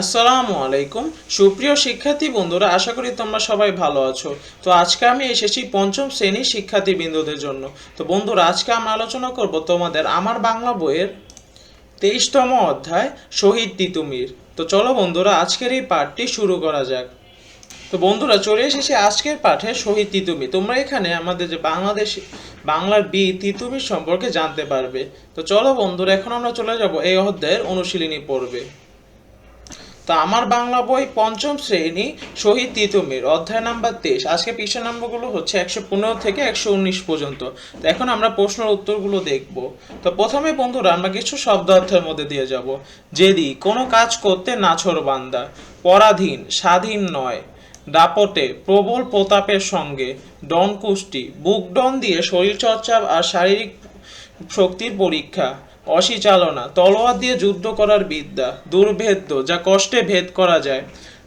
আসসালামু আলাইকুম। সুপ্রিয় শিক্ষার্থী বন্ধুরা, আশা করি তোমরা সবাই ভালো আছো। তো আজকে আমি এসেছি পঞ্চম শ্রেণির শিক্ষার্থী বিন্দুদের জন্য। তো বন্ধুরা, আজকে আমরা আলোচনা করব তোমাদের আমার বাংলা বইয়ের তেইশতম অধ্যায়, শহীদ তিতুমির। তো চলো বন্ধুরা, আজকের এই পাঠটি শুরু করা যাক। তো বন্ধুরা, চলে এসেছি আজকের পাঠে শহীদ তিতুমি তোমরা এখানে আমাদের যে বাংলাদেশ, বাংলার বি তিতুমির সম্পর্কে জানতে পারবে। তো চলো বন্ধুরা, এখন আমরা চলে যাব এই অধ্যায়ের অনুশীলনী পড়বে তো আমার বাংলা বই পঞ্চম শ্রেণি, শহীদ তিতুমির অধ্যায় নাম্বার তেইশ। আজকে পৃষ্ঠা নাম্বারগুলো হচ্ছে একশো পনেরো থেকে একশো উনিশ পর্যন্ত। তো এখন আমরা প্রশ্নের উত্তরগুলো দেখব। তো প্রথমে বন্ধুরা, আমরা কিছু শব্দার্থের মধ্যে দিয়ে যাব। যেদি, কোনো কাজ করতে নাছর বান্দা, পরাধীন, স্বাধীন নয়। দাপটে, প্রবল প্রতাপের সঙ্গে ডন কুষ্টি বুক ডন দিয়ে শরীরচর্চা আর শারীরিক শক্তির পরীক্ষা। অসিচালনা, তলোয়ার দিয়ে যুদ্ধ করার বিদ্যা, দুর্ভেদ্য, যা কষ্টে ভেদ করা যায়।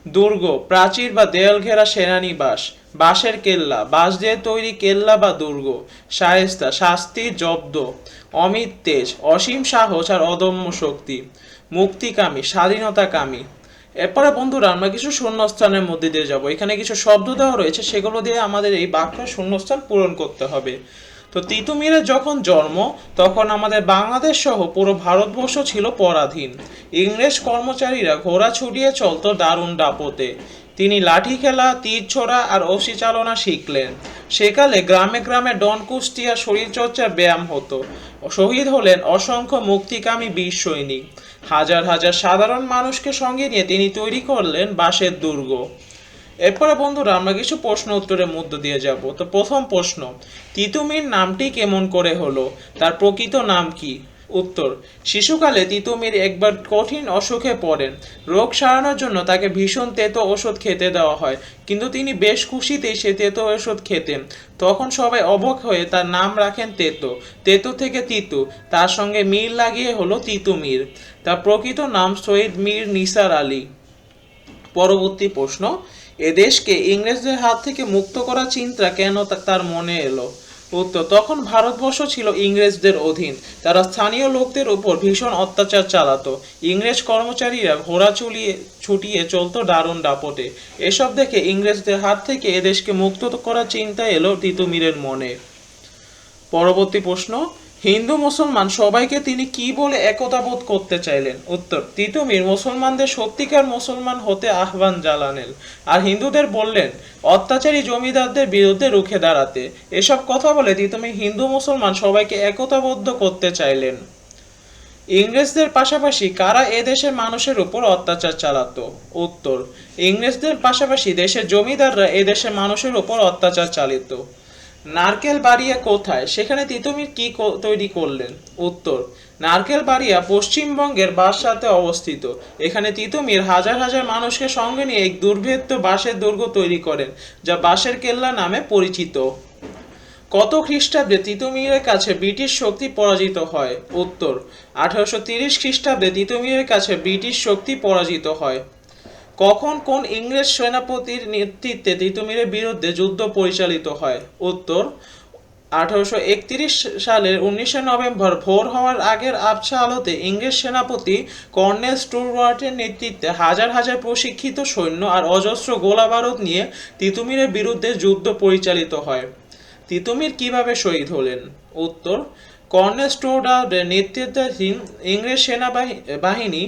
দুর্গ, প্রাচীর বা দেয়াল ঘেরা সেনানিবাস, বাঁশের কেল্লা, বাঁশ দিয়ে তৈরি কেল্লা বা দুর্গ, শায়েস্তা, শাস্তি, জব্দ, অমিত তেজ, অসীম সাহস আর অদম্য শক্তি, মুক্তিকামী, স্বাধীনতাকামী। এরপরে বন্ধুরা, আমরা কিছু শূন্যস্থানের মধ্যে দিয়ে যাব। এখানে কিছু শব্দ দেওয়া রয়েছে, সেগুলো দিয়ে আমাদের এই বাক্যের শূন্যস্থান পূরণ করতে হবে। তো তিতুমিরের যখন জন্ম, তখন আমাদের বাংলাদেশ সহ পুরো ভারতবর্ষ ছিল পরাধীন। ইংরেজ কর্মচারীরা ঘোড়া ছুটিয়ে চলতো দারুণ ডাপতে তিনি লাঠি খেলা, তীর ছোড়া আর অসি চালনা শিখলেন। সেকালে গ্রামে গ্রামে ডন কুস্তি আর শরীরচর্চার ব্যায়াম হতো। শহীদ হলেন অসংখ্য মুক্তিকামী বীর সৈনিক। হাজার হাজার সাধারণ মানুষকে সঙ্গে নিয়ে তিনি তৈরি করলেন বাঁশের দুর্গ। এরপরে বন্ধুরা, আমরা কিছু প্রশ্ন উত্তরের মধ্য দিয়ে যাব। তো প্রথম প্রশ্ন, তিতুমির নামটি কেমন করে হলো? তার প্রকৃত নাম কি? উত্তর, শিশুকালে তিতুমির একবার কঠিন অসুখে পড়েন। রোগ সারানোর জন্য তাকে ভীষণ তেতো ওষুধ খেতে দেওয়া হয়, কিন্তু তিনি বেশ খুশিতেই সে তেতো ওষুধ খেতেন। তখন সবাই অবাক হয়ে তার নাম রাখেন তেতো। তেতো থেকে তিতু, তার সঙ্গে মিল লাগিয়ে হলো তিতুমির। তার প্রকৃত নাম সৈয়দ মীর নিসার আলী। পরবর্তী প্রশ্ন এদেশকে ইংরেজদের হাত থেকে মুক্ত করার চিন্তা কেন তার মনে এলো? উত্তর, তখন ভারতবর্ষ ছিল ইংরেজদের অধীন। তারা স্থানীয় লোকদের উপর ভীষণ অত্যাচার চালাতো। ইংরেজ কর্মচারীরা ঘোড়া চুলিয়ে, ছুটিয়ে চলতো দারুণ দাপটে। এসব দেখে ইংরেজদের হাত থেকে এদেশকে মুক্ত করার চিন্তা এলো তিতুমিরের মনে। পরবর্তী প্রশ্ন হিন্দু মুসলমান সবাইকে তিনি কি বলে একতা বোধ করতে চাইলেন? উত্তর, তিতুমির মুসলমানদের সত্যিকার মুসলমান হতে আহ্বান জানালেন আর হিন্দুদের বললেন, অত্যাচারী জমিদারদের বিরুদ্ধে রুখে দাঁড়াতে। এসব কথা বলে তিতুমির হিন্দু মুসলমান সবাইকে একতাবদ্ধ করতে চাইলেন। ইংরেজদের পাশাপাশি কারা এদেশের মানুষের উপর অত্যাচার চালাতো? উত্তর, ইংরেজদের পাশাপাশি দেশের জমিদাররা এদেশের মানুষের উপর অত্যাচার চালিত। নারকেল বাড়িয়া কোথায়? সেখানে তিতুমির কি তৈরি করলেন? উত্তর, নারকেল বাড়িয়া পশ্চিমবঙ্গের বাসাতে অবস্থিত। এখানে তিতুমির হাজার হাজার মানুষকে সঙ্গে নিয়ে এক দুর্ভেদ্য বাঁশের দুর্গ তৈরি করেন, যা বাঁশের কেল্লা নামে পরিচিত। কত খ্রিস্টাব্দে তিতুমিরের কাছে ব্রিটিশ শক্তি পরাজিত হয়? উত্তর, আঠারোশো তিরিশ খ্রিস্টাব্দে তিতুমিরের কাছে ব্রিটিশ শক্তি পরাজিত হয়। কখন কোন ইংরেজ সেনাপতির নেতৃত্বে তিতুমিরের বিরুদ্ধে যুদ্ধ পরিচালিত হয়? উত্তর, আঠারোশো একত্রিশ সালের উনিশে নভেম্বর ভোর হওয়ার আগের আবছা আলোতে ইংরেজ সেনাপতি কর্নেল স্টুয়ার্টের নেতৃত্বে হাজার হাজার প্রশিক্ষিত সৈন্য আর অজস্র গোলাবারুদ নিয়ে তিতুমিরের বিরুদ্ধে যুদ্ধ পরিচালিত হয়। তিতুমির কীভাবে শহীদ হলেন? উত্তর কর্নেল স্টোডারের নেতৃত্বাধীন ইংরেজ সেনাবাহিনী বাহিনী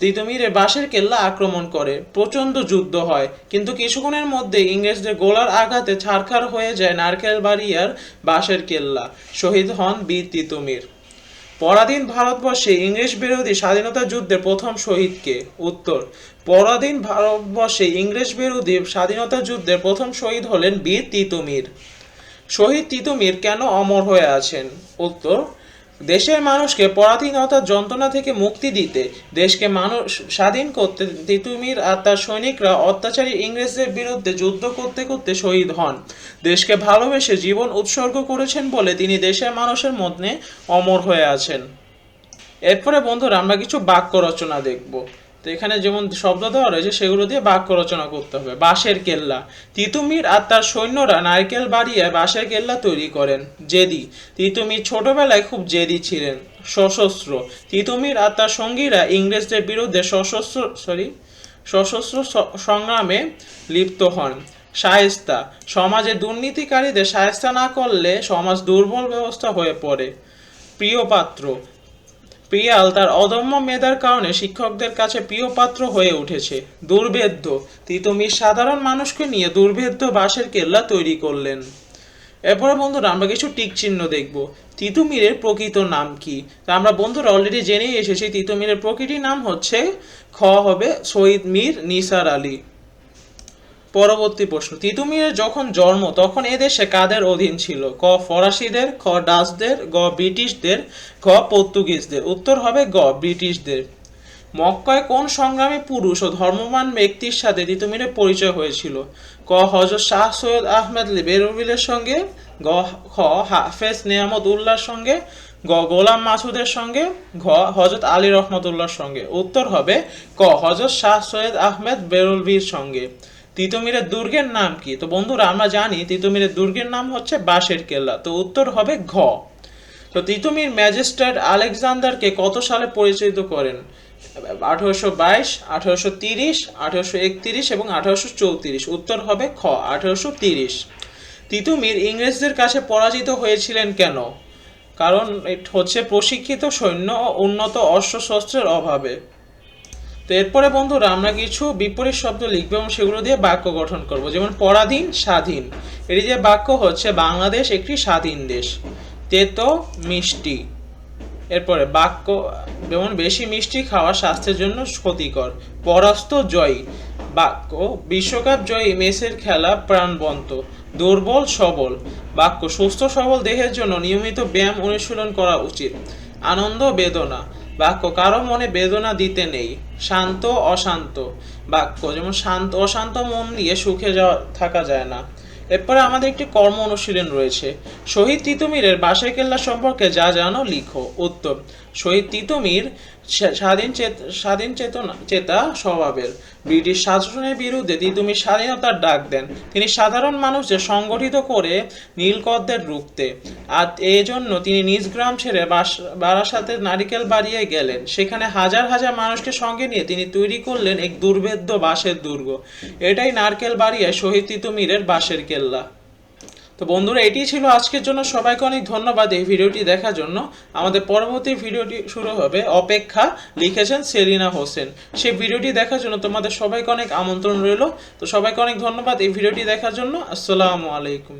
তিতুমিরের বাঁশের কেল্লা আক্রমণ করে। প্রচণ্ড যুদ্ধ হয়, কিন্তু কিছুক্ষণের মধ্যে ইংরেজদের গোলার আঘাতে ছারখার হয়ে যায় নারকেল বাড়িয়ার বাঁশের কেল্লা। শহীদ হন বীর তিতুমির। পরাধীন ভারতবর্ষে ইংরেজ বিরোধী স্বাধীনতা যুদ্ধের প্রথম শহীদকে। উত্তর, পরাধীন ভারতবর্ষে ইংরেজ বিরোধী স্বাধীনতা যুদ্ধের প্রথম শহীদ হলেন বীর তিতুমির। শহীদ তিতুমির কেন অমর হয়ে আছেন? উত্তর, দেশের মানুষকে পরাধীনতার যন্ত্রণা থেকে মুক্তি দিতে, দেশকে মানুষ স্বাধীন করতে তিতুমির আর তার সৈনিকরা অত্যাচারী ইংরেজদের বিরুদ্ধে যুদ্ধ করতে করতে শহীদ হন। দেশকে ভালোবেসে জীবন উৎসর্গ করেছেন বলে তিনি দেশের মানুষের মধ্যে অমর হয়ে আছেন। এরপরে বন্ধুরা আমরা কিছু বাক্য রচনা দেখব। তো এখানে যেমন শব্দ দেওয়া রয়েছে, সেগুলো দিয়ে বাক্য রচনা করতে হবে। বাঁশের কেল্লা। তিতুমির আর তার সৈন্যরা নারকেল বাড়িয়ে বাঁশের কেল্লা তৈরি করেন, জেদি। তিতুমির ছোটবেলায় খুব জেদি ছিলেন, সশস্ত্র। তিতুমির আর তার সঙ্গীরা ইংরেজদের বিরুদ্ধে সশস্ত্র সরি সশস্ত্র সংগ্রামে লিপ্ত হন। শায়েস্তা। সমাজে দুর্নীতিকারীদের শায়েস্তা না করলে সমাজ দুর্বল ব্যবস্থা হয়ে পড়ে। প্রিয় পাত্র প্রিয়াল তার অদম্য মেধার কারণে শিক্ষকদের কাছে প্রিয় পাত্র হয়ে উঠেছে। দুর্ভেদ্য। তিতুমির সাধারণ মানুষকে নিয়ে দুর্ভেদ্য বাঁশের কেল্লা তৈরি করলেন। এরপরে বন্ধুরা, আমরা কিছু টিক চিহ্ন দেখব। তিতুমিরের প্রকৃত নাম কি? তা আমরা বন্ধুরা অলরেডি জেনেই এসেছি, তিতুমিরের প্রকৃত নাম হচ্ছে, খ হবে শহীদ মীর নিসার আলী। পরবর্তী প্রশ্ন তিতুমিরের যখন জন্ম, তখন এদেশে কাদের অধীন ছিল? ক, ফরাসিদের, খ, ডাচদের, গ, ব্রিটিশদের গ পর্তুগিজদের? উত্তর হবে গ, ব্রিটিশদের। মক্কায় কোন সংগ্রামী পুরুষ ও ধর্মমান ব্যক্তির সাথে তিতুমিরের পরিচয় হয়েছিল? ক হজরত শাহ সৈয়দ আহমেদ বেরুবিলের সঙ্গে, গ, খ, হাফেজ নিয়ামত উল্লাহর সঙ্গে, গ, গোলাম মাসুদের সঙ্গে, ঘ হজরত আলী রহমতুল্লাহর সঙ্গে। উত্তর হবে ক হজরত শাহ সৈয়দ আহমেদ বেরুলভির সঙ্গে। তিতুমিরের দুর্গের নাম কি? তো বন্ধুরা, আমরা জানি তিতুমিরের দুর্গের নাম হচ্ছে বাঁশের কেল্লা। তো উত্তর হবে ঘ। তো তিতুমির ম্যাজিস্ট্রেট আলেকজান্ডারকে কত সালে পরিচিত করেন? আঠারোশো বাইশ, আঠারোশো তিরিশ, আঠারোশো একত্রিশ এবং আঠারোশো চৌত্রিশ। উত্তর হবে খ, আঠারোশো তিরিশ। তিতুমির ইংরেজদের কাছে পরাজিত হয়েছিলেন কেন? কারণ হচ্ছে প্রশিক্ষিত সৈন্য ও উন্নত অস্ত্রশস্ত্রের অভাবে। তো এরপরে বন্ধুরা আমরা কিছু বিপরীত শব্দ লিখব এবং সেগুলো দিয়ে বাক্য গঠন করব। যেমন পরাধীন, স্বাধীন। এটি যে বাক্য হচ্ছে বাংলাদেশ একটি স্বাধীন দেশ। তেতো, মিষ্টি। এরপরে বাক্য, যেমন বেশি মিষ্টি খাওয়া স্বাস্থ্যের জন্য ক্ষতিকর। পরাস্ত, জয়ী। বাক্য, বিশ্বকাপ জয়ী মেসের খেলা প্রাণবন্ত। দুর্বল, সবল। বাক্য, সুস্থ, সবল দেহের জন্য নিয়মিত ব্যায়াম অনুশীলন করা উচিত। আনন্দ বেদনা। বাক্য কারও মনে বেদনা দিতে নেই, শান্ত অশান্ত বাক্য। যেমন শান্ত, অশান্ত মন দিয়ে সুখে যাওয়া থাকা যায় না। এরপরে আমাদের একটি কর্ম অনুশীলন রয়েছে। শহীদ তিতুমিরের বাসায় কেল্লা সম্পর্কে যা জানো, লিখো। উত্তর, শহীদ তিতুমির স্বাধীন স্বাধীন চেতনা চেতা স্বভাবের। ব্রিটিশ শাসনের বিরুদ্ধে তিতুমির স্বাধীনতার ডাক দেন। তিনি সাধারণ মানুষদের সংগঠিত করে নীলকরদের রুখতে। আর এই জন্য তিনি নিজ গ্রাম ছেড়ে বাস বারাসাতে নারিকেল বাড়িয়ে গেলেন। সেখানে হাজার হাজার মানুষকে সঙ্গে নিয়ে তিনি তৈরি করলেন এক দুর্ভেদ্য বাঁশের দুর্গ। এটাই নারকেল বাড়িয়ে শহীদ তিতুমিরের বাঁশের কেল্লা। তো বন্ধুরা এটি ছিল আজকের জন্য। সবাইকে অনেক ধন্যবাদ এই ভিডিওটি দেখার জন্য। আমাদের পরবর্তী ভিডিওটি শুরু হবে অপেক্ষা লিখেছেন সেলিনা হোসেন। সেই ভিডিওটি দেখার জন্য তোমাদের সবাইকে অনেক আমন্ত্রণ রইল। তো সবাইকে অনেক ধন্যবাদ এই ভিডিওটি দেখার জন্য। আসসালামু আলাইকুম।